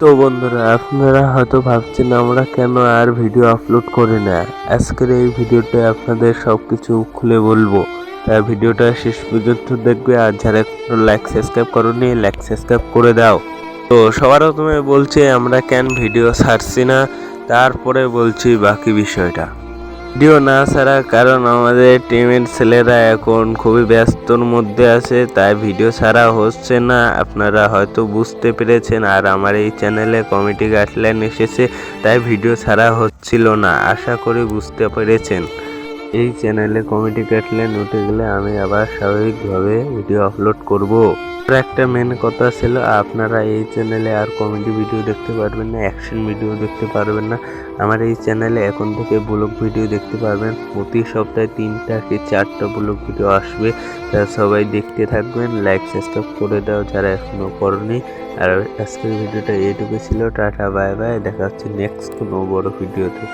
তো বন্ধুরা, আপনারা হয়তো ভাবছেন আমরা কেন আর ভিডিও আপলোড করি না? আজকের এই ভিডিওতে আপনাদের সব কিছু খুলে বলব। তাই ভিডিওটা শেষ পর্যন্ত দেখবে আর যারা লাইক সাবস্ক্রাইব করনি লাইক সাবস্ক্রাইব করে দাও। তো সবার প্রথমে বলছে, আমরা কেন ভিডিও ছাড়ছি না? তারপরে বলছি বাকি বিষয়টা। ভিডিও না ছাড়ার কারণ আমাদের টিমের ছেলেরা এখন খুবই ব্যস্তর মধ্যে আছে, তাই ভিডিও ছাড়া হচ্ছে না। আপনারা হয়তো বুঝতে পেরেছেন, আর আমার এই চ্যানেলে কমিটি গাইডলাইন এসেছে, তাই ভিডিও ছাড়া হচ্ছিল না, আশা করি বুঝতে পেরেছেন। এই চ্যানেলে কমিটি গাইডলাইন উঠে গেলে আমি আবার স্বাভাবিকভাবে ভিডিও আপলোড করব। একটা মেন কথা ছিল, আপনারা এই চ্যানেলে আর কমেডি ভিডিও দেখতে পারবেন না অ্যাকশন ভিডিও দেখতে পারবেন না। আমার এই চ্যানেলে এখন থেকে ব্লগ ভিডিও দেখতে পারবেন। প্রতি সপ্তাহে তিনটা কি চারটা ব্লগ ভিডিও আসবে তারা সবাই দেখতে থাকবেন। লাইক সাবস্ক্রাইব করে দাও যারা এখনও করনি। আর আজকের ভিডিওটা এইটুকু ছিল, টাটা বাই বাই দেখা হচ্ছে নেক্সট কোনো বড় ভিডিওতে